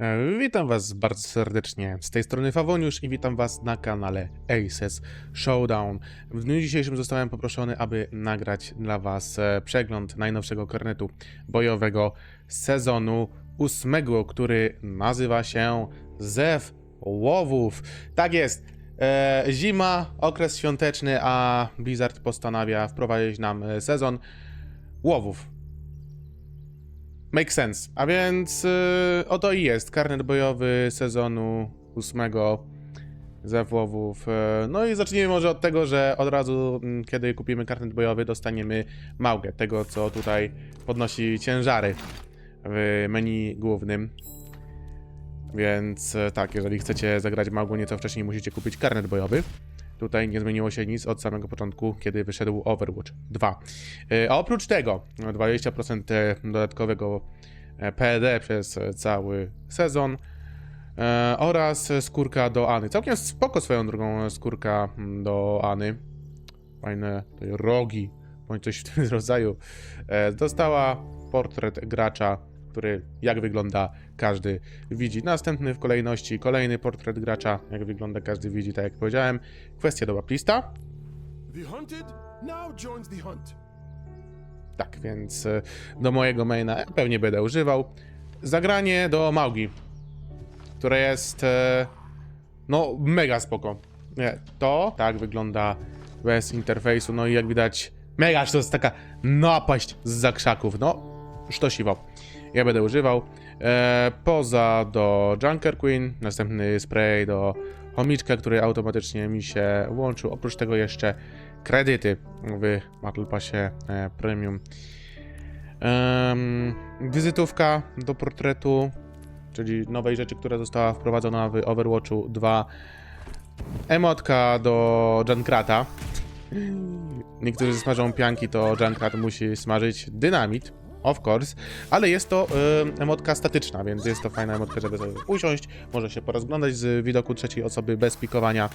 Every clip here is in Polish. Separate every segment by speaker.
Speaker 1: E, Witam Was bardzo serdecznie. Z tej strony Fawoniusz i witam Was na kanale Aces Showdown. W dniu dzisiejszym zostałem poproszony, aby nagrać dla Was e, przegląd najnowszego karnetu bojowego sezonu ósmego, który nazywa się Zew Łowów. Tak jest. E, zima, okres świąteczny, a Blizzard postanawia wprowadzić nam sezon łowów. Make sense. A więc yy, oto i jest karnet bojowy sezonu ósmego ze Włowów. Yy, no i zacznijmy może od tego, że od razu, mm, kiedy kupimy karnet bojowy, dostaniemy małgę, tego co tutaj podnosi ciężary w menu głównym. Więc e, tak, jeżeli chcecie zagrać małgą nieco wcześniej, musicie kupić karnet bojowy. Tutaj nie zmieniło się nic od samego początku, kiedy wyszedł Overwatch 2. E, A oprócz tego 20% dodatkowego e, PD przez e, cały sezon e, oraz skórka do Any. Całkiem spoko swoją drogą skórka mm, do Any. Fajne rogi, bądź coś w tym rodzaju. E, Dostała portret gracza, który jak wygląda każdy widzi. Następny w kolejności kolejny portret gracza, jak wygląda każdy widzi, tak jak powiedziałem. Kwestia do
Speaker 2: hunt.
Speaker 1: Tak, więc e, do mojego maina pewnie będę używał. Zagranie do Maugi, które jest e, no mega spoko. Nie, to tak wygląda bez interfejsu, no i jak widać mega, to jest taka napaść z zakrzaków, no sztosiwo. Ja będę używał. E, poza do Junker Queen, następny spray do chomiczka, który automatycznie mi się włączył. Oprócz tego jeszcze kredyty w Battle Passie e, Premium. Em, wizytówka do portretu, czyli nowej rzeczy, która została wprowadzona w Overwatchu 2. Emotka do Junkrata. Niektórzy smażą pianki, to Junkrat musi smażyć dynamit. Of course, ale jest to y, emotka statyczna, więc jest to fajna emotka, żeby sobie usiąść, może się porozglądać z widoku trzeciej osoby bez pikowania.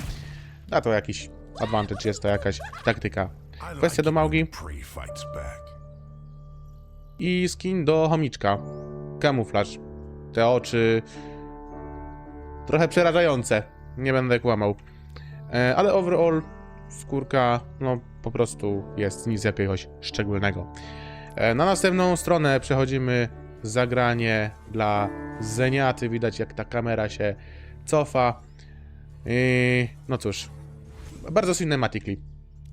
Speaker 1: A to jakiś advantage, jest to jakaś taktyka. Kwestia do
Speaker 2: back.
Speaker 1: I skin do chomiczka. Kamuflaż. Te oczy. Trochę przerażające. Nie będę kłamał. E, ale overall skórka, no po prostu jest nic jakiegoś szczególnego. E, na następną stronę przechodzimy zagranie dla Zeniaty. Widać jak ta kamera się cofa. I no cóż, bardzo cinematically.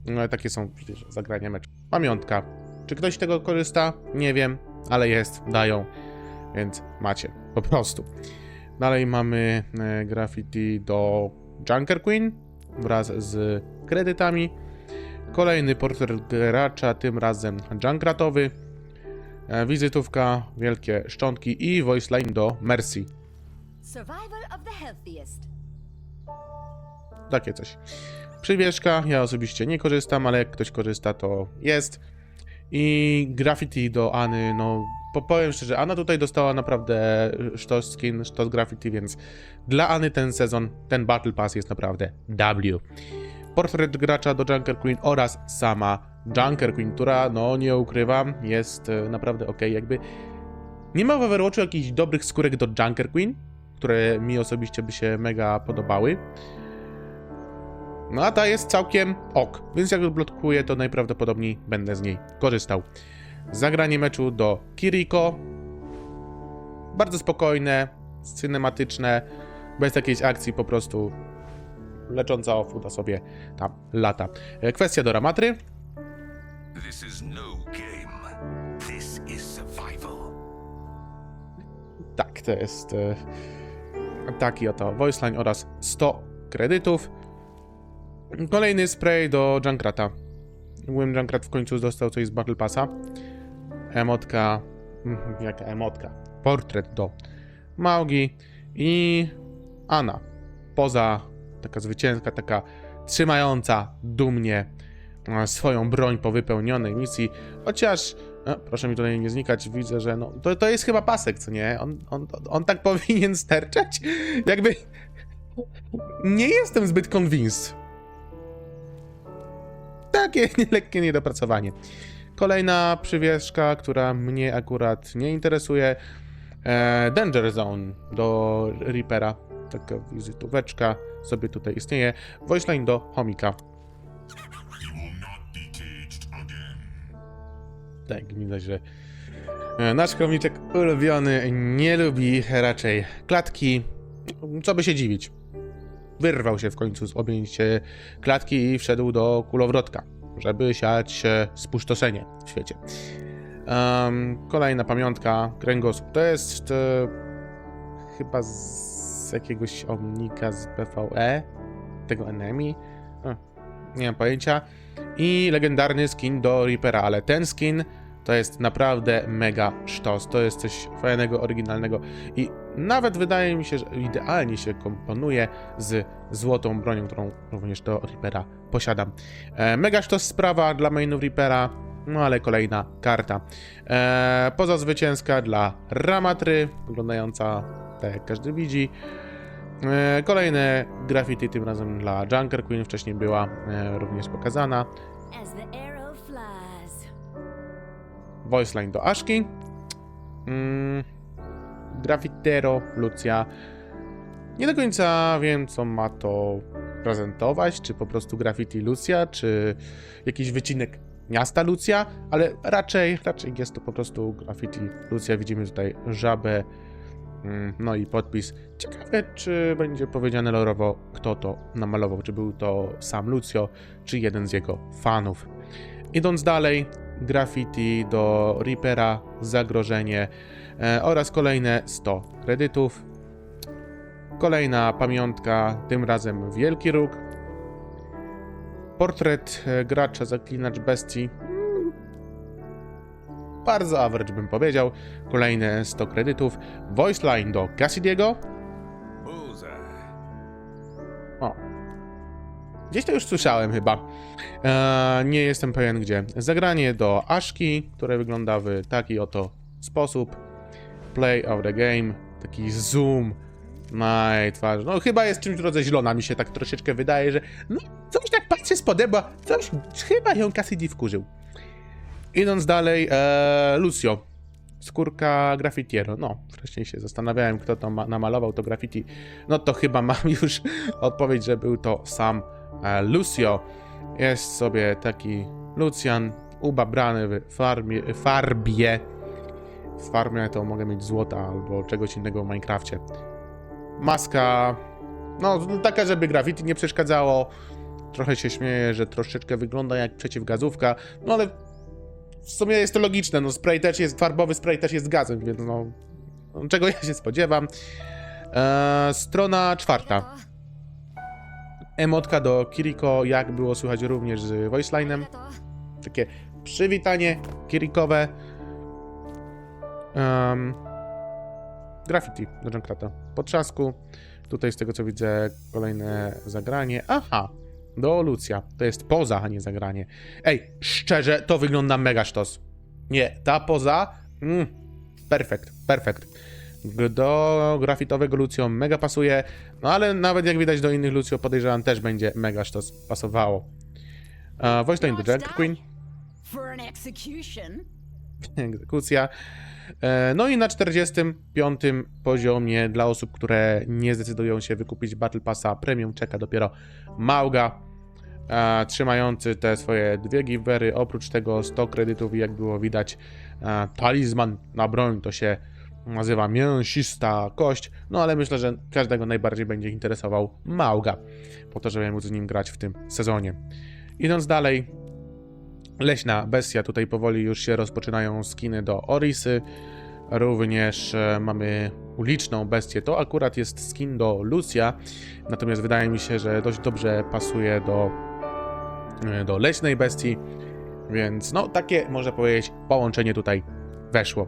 Speaker 1: No, takie są przecież zagrania meczu. Pamiątka. Czy ktoś z tego korzysta? Nie wiem, ale jest, dają, więc macie, po prostu. Dalej mamy e, graffiti do Junker Queen wraz z kredytami. Kolejny portret gracza, tym razem Junkratowy. E, Wizytówka, wielkie szczątki i voice line do Mercy. Takie coś. Przywieszka, ja osobiście nie korzystam, ale jak ktoś korzysta, to jest. I graffiti do Any, no po- powiem szczerze, Anna tutaj dostała naprawdę sztos skin, sztos graffiti, więc dla Any ten sezon, ten Battle Pass jest naprawdę W. Portret gracza do Junker Queen oraz sama Junker Queen, która, no nie ukrywam, jest e, naprawdę ok. Jakby nie ma w Overwatchu jakichś dobrych skórek do Junker Queen, które mi osobiście by się mega podobały. No a ta jest całkiem ok, więc jak odblokuję, to najprawdopodobniej będę z niej korzystał. Zagranie meczu do Kiriko. Bardzo spokojne, cinematyczne, bez jakiejś akcji, po prostu lecząca ofuda sobie tam lata. E, Kwestia do Ramatry.
Speaker 3: This is no game. This is survival.
Speaker 1: Tak, to jest e, taki oto voiceline oraz 100 kredytów. Kolejny spray do Junkrata. Wim Junkrat w końcu dostał coś z Battle Passa. Emotka. mhm, Jaka emotka? Portret do Maugi i Anna. Poza taka zwycięska, taka trzymająca dumnie e, swoją broń po wypełnionej misji. Chociaż, e, proszę mi tutaj nie znikać, widzę, że no, to, to jest chyba pasek, co nie? On, on, on tak powinien sterczeć? Jakby. Nie jestem zbyt convinced. Takie lekkie niedopracowanie. Kolejna przywieszka, która mnie akurat nie interesuje. E, Danger Zone do Reapera. Taka wizytóweczka sobie tutaj istnieje. Voice line do Chomika. Tak, widać, że e, nasz chomiczek ulubiony nie lubi raczej klatki. Co by się dziwić. Wyrwał się w końcu z objęć klatki i wszedł do kulowrotka, żeby siać spustoszenie w świecie. Em, kolejna pamiątka, kręgosłup. To jest e, chyba z jakiegoś omnika z PvE, tego enemy. Nie mam pojęcia. I legendarny skin do Reapera, ale ten skin to jest naprawdę mega sztos. To jest coś fajnego, oryginalnego i nawet wydaje mi się, że idealnie się komponuje z złotą bronią, którą również do Reapera posiadam. E, mega sztos sprawa dla mainów Reapera, no ale kolejna karta. E, poza zwycięska dla Ramatry, wyglądająca tak jak każdy widzi. E, kolejne graffiti, tym razem dla Junker Queen, wcześniej była e, również pokazana. Voice line do Ashki. Mm, Graffitero, Lucia. Nie do końca wiem, co ma to prezentować, czy po prostu graffiti Lucia, czy jakiś wycinek miasta Lucia, ale raczej, raczej jest to po prostu graffiti Lucia. Widzimy tutaj żabę, no i podpis. Ciekawe, czy będzie powiedziane lorowo, kto to namalował, czy był to sam Lucio, czy jeden z jego fanów. Idąc dalej, graffiti do Reapera, zagrożenie e, oraz kolejne 100 kredytów. Kolejna pamiątka, tym razem Wielki Róg. Portret e, gracza Zaklinacz Bestii. Bardzo average bym powiedział. Kolejne 100 kredytów. Voice line do Cassidy'ego.
Speaker 3: Bullseye.
Speaker 1: O. Gdzieś to już słyszałem chyba. Eee, nie jestem pewien gdzie. Zagranie do Ashki, które wygląda w taki oto sposób. Play of the game. Taki zoom na jej twarzy. No chyba jest czymś w rodzaju zielona, mi się tak troszeczkę wydaje, że no coś tak patrzę spodem, bo coś chyba ją Cassidy wkurzył. Idąc dalej, eee, Lucio. Skórka graffitiero. No, wcześniej się zastanawiałem, kto to ma- namalował to graffiti. No to chyba mam już odpowiedź, że był to sam e, Lucio. Jest sobie taki Lucian ubabrany w farbie, farbie. W farbie to mogę mieć złota albo czegoś innego w Minecrafcie. Maska, no taka, żeby graffiti nie przeszkadzało. Trochę się śmieję, że troszeczkę wygląda jak przeciwgazówka, no ale w sumie jest to logiczne, no spray też jest, farbowy spray też jest gazem, więc no, czego ja się spodziewam. Eee, strona czwarta. Emotka do Kiriko, jak było słychać również z voicelinem. Takie przywitanie Kirikowe. Um, graffiti do Junkrata. Po trzasku. Tutaj z tego co widzę kolejne zagranie. Aha, do Lucja. To jest poza, a nie zagranie. Ej, szczerze, to wygląda mega sztos. Nie, ta poza... Mm, perfekt, perfekt. Do grafitowego Lucio mega pasuje, no ale nawet jak widać do innych Lucio podejrzewam też będzie mega sztos pasowało. Uh, voice line do Junker Queen. Egzekucja. E, No i na 45 poziomie dla osób, które nie zdecydują się wykupić Battle Passa Premium czeka dopiero Mauga, e, trzymający te swoje dwie givery. Oprócz tego 100 kredytów i jak było widać e, talizman na broń to się nazywa mięsista kość, no ale myślę, że każdego najbardziej będzie interesował Mauga, po to, żeby móc z nim grać w tym sezonie. Idąc dalej, Leśna bestia, tutaj powoli już się rozpoczynają skiny do Orisy. Również e, mamy uliczną bestię. To akurat jest skin do Lucia, natomiast wydaje mi się, że dość dobrze pasuje do, do leśnej bestii, więc no takie można powiedzieć połączenie tutaj weszło.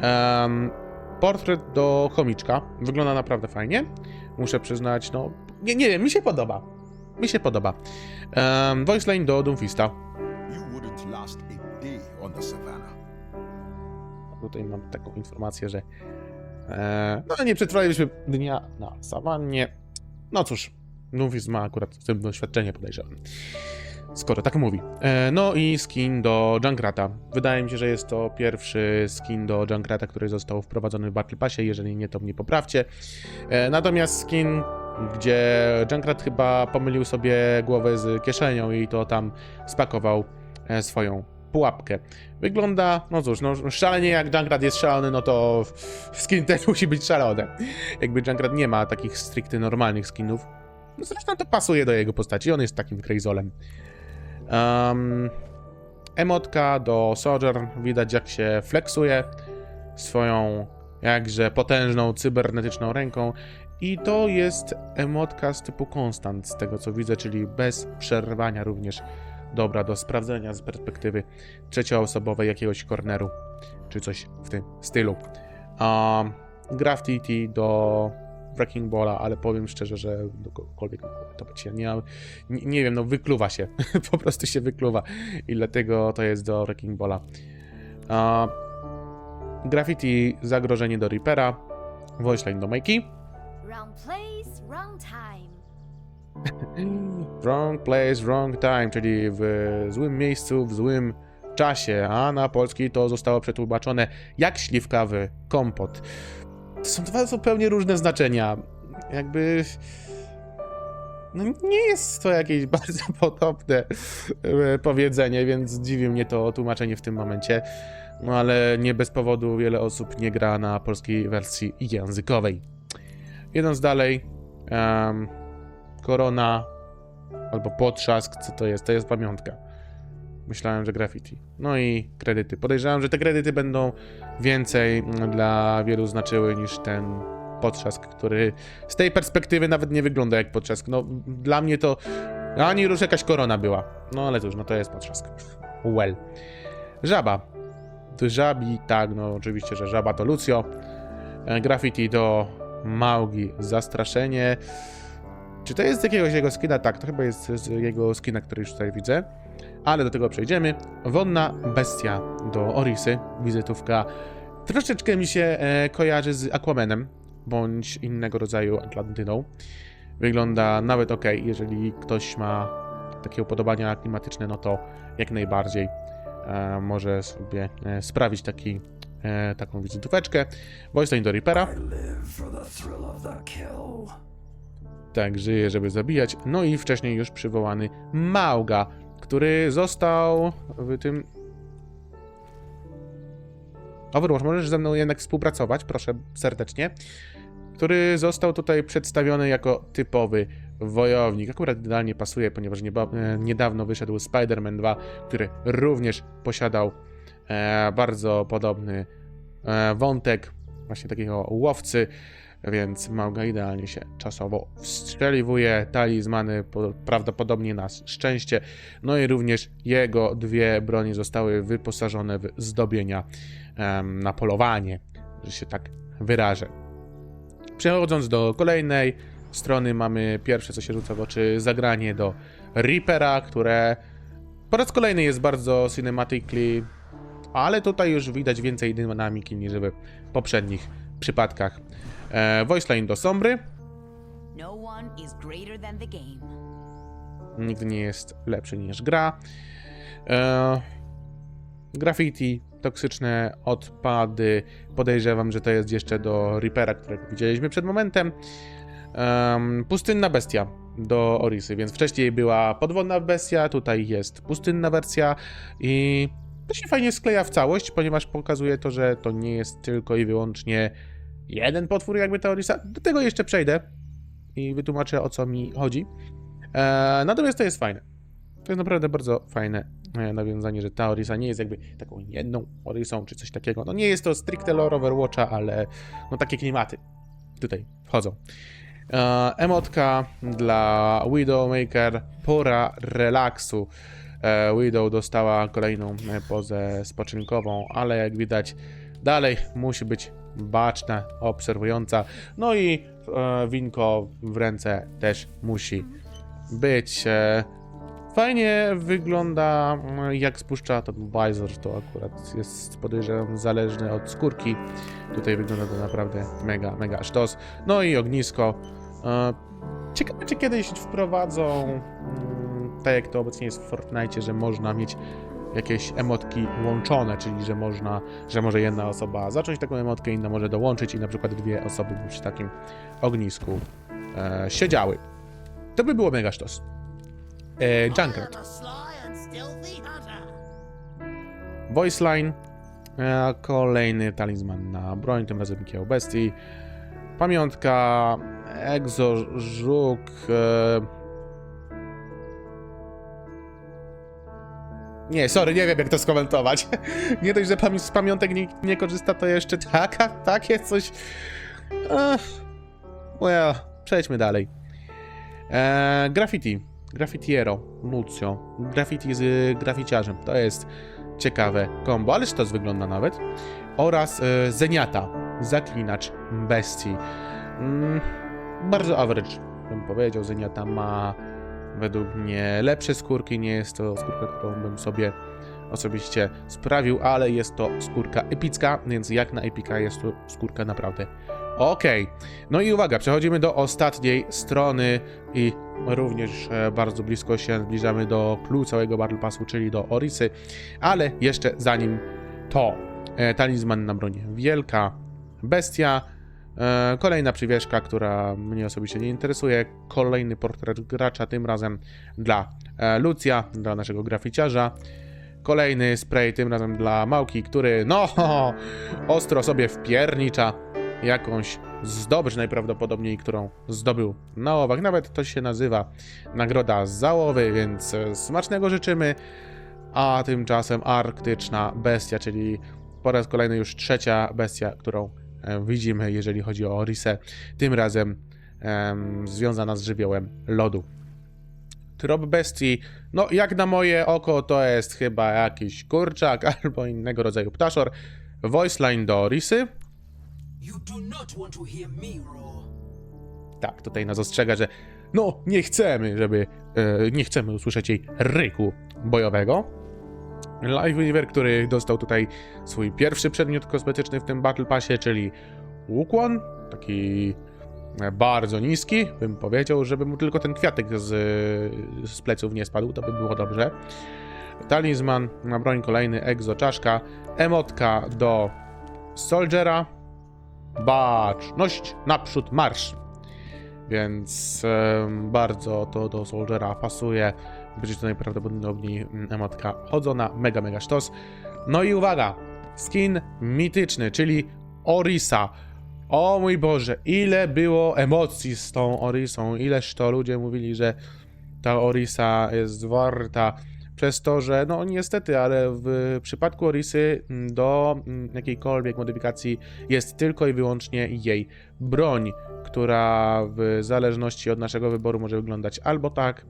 Speaker 1: Em, portret do chomiczka wygląda naprawdę fajnie. Muszę przyznać, no nie, nie wiem, mi się podoba. Mi się podoba. Um, voice line do Doomfista.
Speaker 2: You wouldn't last a day on the savannah.
Speaker 1: Tutaj mam taką informację, że e, no nie przetrwaliśmy dnia na sawannie. No cóż, Nufis ma akurat w tym doświadczenie, podejrzewam. Skoro tak mówi. E, no i skin do Junkrata. Wydaje mi się, że jest to pierwszy skin do Junkrata, który został wprowadzony w Battle Passie, jeżeli nie, to mnie poprawcie. E, natomiast skin, gdzie Junkrat chyba pomylił sobie głowę z kieszenią i to tam spakował e, swoją pułapkę. Wygląda, no cóż, no szalenie jak Junkrat jest szalony, no to skin też musi być szalony. Jakby Junkrat nie ma takich stricte normalnych skinów. No zresztą to pasuje do jego postaci, on jest takim crazolem. Um, emotka do Soldier, widać jak się flexuje swoją jakże potężną cybernetyczną ręką i to jest emotka z typu konstant, z tego co widzę, czyli bez przerwania również dobra do sprawdzenia z perspektywy trzecioosobowej jakiegoś corneru, czy coś w tym stylu. Um, graffiti do Wrecking Balla, ale powiem szczerze, że do kogokolwiek to być ja nie, nie, nie wiem, no wykluwa się, po prostu się wykluwa i dlatego to jest do Wrecking Balla. Uh, graffiti zagrożenie do Reapera, voice line do Mikey,
Speaker 4: Wrong place, wrong time.
Speaker 1: Wrong place, wrong time, czyli w złym miejscu, w złym czasie, a na polski to zostało przetłumaczone jak śliwka w kompot. Są dwa zupełnie różne znaczenia. Jakby. No nie jest to jakieś bardzo podobne e, powiedzenie, więc dziwi mnie to tłumaczenie w tym momencie. No ale nie bez powodu wiele osób nie gra na polskiej wersji językowej. Idąc dalej, em, korona albo potrzask, co to jest? To jest pamiątka. Myślałem, że graffiti. No i kredyty. Podejrzewam, że te kredyty będą więcej dla wielu znaczyły niż ten potrzask, który z tej perspektywy nawet nie wygląda jak potrzask. No, dla mnie to ani już jakaś korona była. No ale cóż, no to jest potrzask. Well. Żaba. To żabi, tak, no oczywiście, że żaba to Lucio. E, Graffiti do Maugi. Zastraszenie. Czy to jest z jakiegoś jego skina? Tak, to chyba jest z jego skina, który już tutaj widzę. Ale do tego przejdziemy. Wodna bestia do Orisy. Wizytówka troszeczkę mi się e, kojarzy z Aquamanem, bądź innego rodzaju Atlantydą. Wygląda nawet ok, jeżeli ktoś ma takie upodobania klimatyczne, no to jak najbardziej e, może sobie e, sprawić taki, e, taką wizytóweczkę. Voice do Reapera. Tak, żyje, żeby zabijać. No i wcześniej już przywołany Mauga, który został w tym. Overwatch, możesz ze mną jednak współpracować, proszę serdecznie. Który został tutaj przedstawiony jako typowy wojownik. Akurat idealnie pasuje, ponieważ e, niedawno wyszedł Spider-Man 2, który również posiadał e, bardzo podobny e, wątek, właśnie takiego łowcy, więc Mauga idealnie się czasowo wstrzeliwuje. Talizmany po, prawdopodobnie na szczęście. No i również jego dwie broni zostały wyposażone w zdobienia em, na polowanie, że się tak wyrażę. Przechodząc do kolejnej strony, mamy pierwsze, co się rzuca w oczy, zagranie do Reapera, które po raz kolejny jest bardzo cinematically, ale tutaj już widać więcej dynamiki niż w poprzednich przypadkach. E, voice line do Sombry.
Speaker 4: No.
Speaker 1: Nigdy nie jest lepszy niż gra. E, graffiti, toksyczne odpady. Podejrzewam, że to jest jeszcze do Reapera, którego widzieliśmy przed momentem. Em, pustynna bestia do Orisy, więc wcześniej była podwodna bestia, tutaj jest pustynna wersja i to się fajnie skleja w całość, ponieważ pokazuje to, że to nie jest tylko i wyłącznie jeden potwór jakby ta Orisa. Do tego jeszcze przejdę i wytłumaczę o co mi chodzi. E, natomiast to jest fajne. To jest naprawdę bardzo fajne e, nawiązanie, że ta Orisa nie jest jakby taką jedną Orisą czy coś takiego. No nie jest to stricte lore Overwatcha, ale no takie klimaty tutaj wchodzą. E, emotka dla Widowmaker, pora relaksu. E, Widow dostała kolejną e, pozę spoczynkową, ale jak widać dalej musi być baczna, obserwująca. No i e, winko w ręce też musi być. E, fajnie wygląda, mm, jak spuszcza ten visor, to akurat jest podejrzewam zależny od skórki. Tutaj wygląda to naprawdę mega, mega sztos. No i ognisko. E, ciekawe, czy kiedyś wprowadzą mm, tak jak to obecnie jest w Fortnite, że można mieć jakieś emotki łączone, czyli że można, że może jedna osoba zacząć taką emotkę, inna może dołączyć i na przykład dwie osoby by przy takim ognisku e, siedziały. To by było mega sztos. E, Junkrat. Voice line. E, kolejny talizman na broń, tym razem kieł bestii. Pamiątka. Exo, żuk. E... Nie, sorry, nie wiem jak to skomentować. nie dość, że pamię z pamiątek nikt nie korzysta, to jeszcze taka, takie coś. Ech. Well, przejdźmy dalej. E, graffiti. Graffitiero, Lucio. Graffiti z y, graficiarzem. To jest ciekawe kombo, ależ to wygląda nawet. Oraz e, Zeniata, zaklinacz bestii. Mm, bardzo average, bym powiedział. Zeniata ma według mnie lepsze skórki. Nie jest to skórka, którą bym sobie osobiście sprawił, ale jest to skórka epicka, więc jak na epika jest to skórka naprawdę Okej, no i uwaga, przechodzimy do ostatniej strony i również e, bardzo blisko się zbliżamy do clue całego Battle Passu, czyli do Orisy, ale jeszcze zanim to, e, talizman na broni wielka bestia, kolejna przywieszka, która mnie osobiście nie interesuje, kolejny portret gracza, tym razem dla e, Lucja, dla naszego graficiarza, kolejny spray, tym razem dla Małki, który no ostro sobie wpiernicza jakąś zdobycz najprawdopodobniej, którą zdobył na łowach. Nawet to się nazywa nagroda za łowy, więc e, smacznego życzymy. A tymczasem arktyczna bestia, czyli po raz kolejny już trzecia bestia, którą e, widzimy, jeżeli chodzi o Orisę. Tym razem em, związana z żywiołem lodu. Trop bestii, no jak na moje oko to jest chyba jakiś kurczak albo innego rodzaju ptaszor. Voice line do Orisy. Tak, tutaj nas ostrzega, że no nie chcemy, żeby, e, nie chcemy usłyszeć jej ryku bojowego. Live Weaver, który dostał tutaj swój pierwszy przedmiot kosmetyczny w tym Battle Passie, czyli ukłon, taki e, bardzo niski, bym powiedział, żeby mu tylko ten kwiatek z, z pleców nie spadł, to by było dobrze. Talizman na broń kolejny, Exo czaszka, emotka do Soldiera, baczność, naprzód marsz. Więc em, bardzo to do Soldiera pasuje. Będzie to najprawdopodobniej mm, emotka chodzona, mega, mega sztos. No i uwaga, skin mityczny, czyli Orisa. O mój Boże, ile było emocji z tą Orisą, ileż to ludzie mówili, że ta Orisa jest warta przez to, że no niestety, ale w przypadku Orisy mm, do mm, jakiejkolwiek modyfikacji jest tylko i wyłącznie jej broń, która w zależności od naszego wyboru może wyglądać albo tak,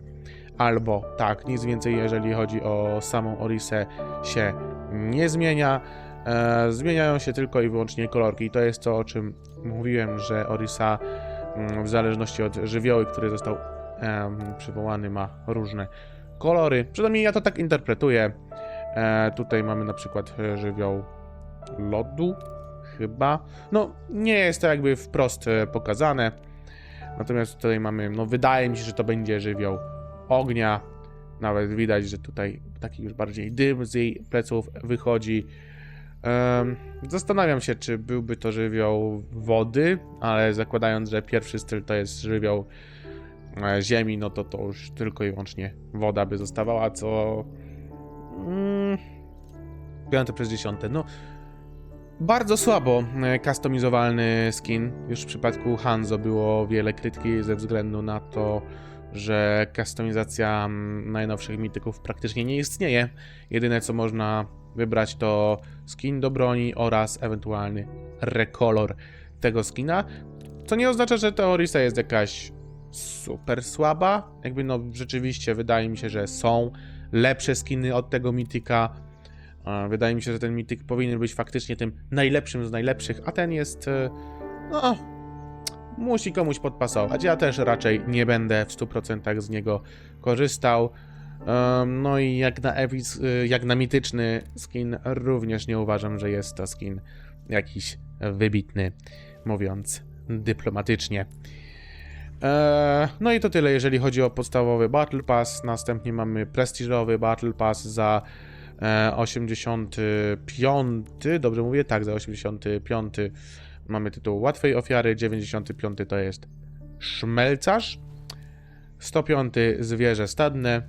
Speaker 1: albo tak. Nic więcej, jeżeli chodzi o samą Orisę, się nie zmienia. E, zmieniają się tylko i wyłącznie kolorki. I to jest to, o czym mówiłem, że Orisa mm, w zależności od żywioły, który został em, przywołany, ma różne kolory. Przynajmniej ja to tak interpretuję. E, tutaj mamy na przykład e, żywioł lodu, chyba. No, nie jest to jakby wprost e, pokazane. Natomiast tutaj mamy, no wydaje mi się, że to będzie żywioł ognia. Nawet widać, że tutaj taki już bardziej dym z jej pleców wychodzi. Zastanawiam się, czy byłby to żywioł wody, ale zakładając, że pierwszy styl to jest żywioł e, ziemi, no to to już tylko i wyłącznie woda by zostawała, co... Mm, piąte przez dziesiąte, no... Bardzo słabo e, customizowalny skin. Już w przypadku Hanzo było wiele krytyki ze względu na to, że customizacja mm, najnowszych mityków praktycznie nie istnieje. Jedyne co można wybrać to skin do broni oraz ewentualny rekolor tego skina. Co nie oznacza, że teorisa jest jakaś super słaba. Jakby no rzeczywiście wydaje mi się, że są lepsze skiny od tego mityka. Wydaje mi się, że ten mityk powinien być faktycznie tym najlepszym z najlepszych, a ten jest. e, No. Musi komuś podpasować. Ja też raczej nie będę w 100% z niego korzystał. No i jak na, epic, y, jak na mityczny skin, również nie uważam, że jest to skin jakiś wybitny, mówiąc dyplomatycznie. Eee, no i to tyle, jeżeli chodzi o podstawowy Battle Pass. Następnie mamy prestiżowy Battle Pass za e, 85. Dobrze mówię? Tak, za 85. Mamy tytuł Łatwej Ofiary. 95 to jest Szmelcarz. 105 Zwierzę Stadne.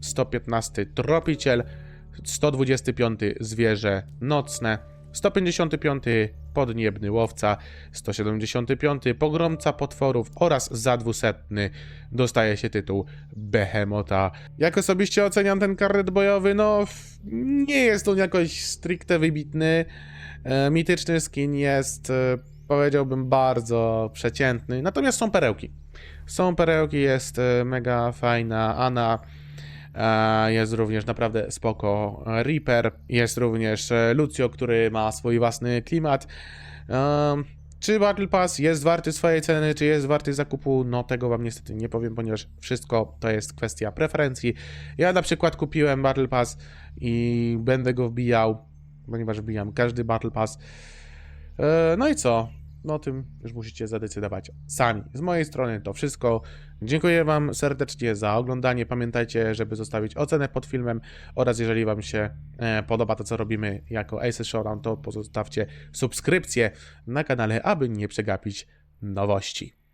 Speaker 1: 115 Tropiciel. 125 Zwierzę Nocne. 155 Podniebny Łowca. 175 Pogromca Potworów oraz za 200 dostaje się tytuł Behemota. Jak osobiście oceniam ten karnet bojowy, no nie jest on jakoś stricte wybitny. E, mityczny skin jest, e, powiedziałbym, bardzo przeciętny, natomiast są perełki. Są perełki, jest e, mega fajna Ana, jest również naprawdę spoko Reaper, jest również Lucio, który ma swój własny klimat. Czy Battle Pass jest warty swojej ceny, czy jest warty zakupu? No tego wam niestety nie powiem, ponieważ wszystko to jest kwestia preferencji. Ja na przykład kupiłem Battle Pass i będę go wbijał, ponieważ wbijam każdy Battle Pass. E, No i co? No o tym już musicie zadecydować sami. Z mojej strony to wszystko. Dziękuję Wam serdecznie za oglądanie. Pamiętajcie, żeby zostawić ocenę pod filmem oraz jeżeli Wam się e, podoba to, co robimy jako Aces Showdown, to pozostawcie subskrypcję na kanale, aby nie przegapić nowości.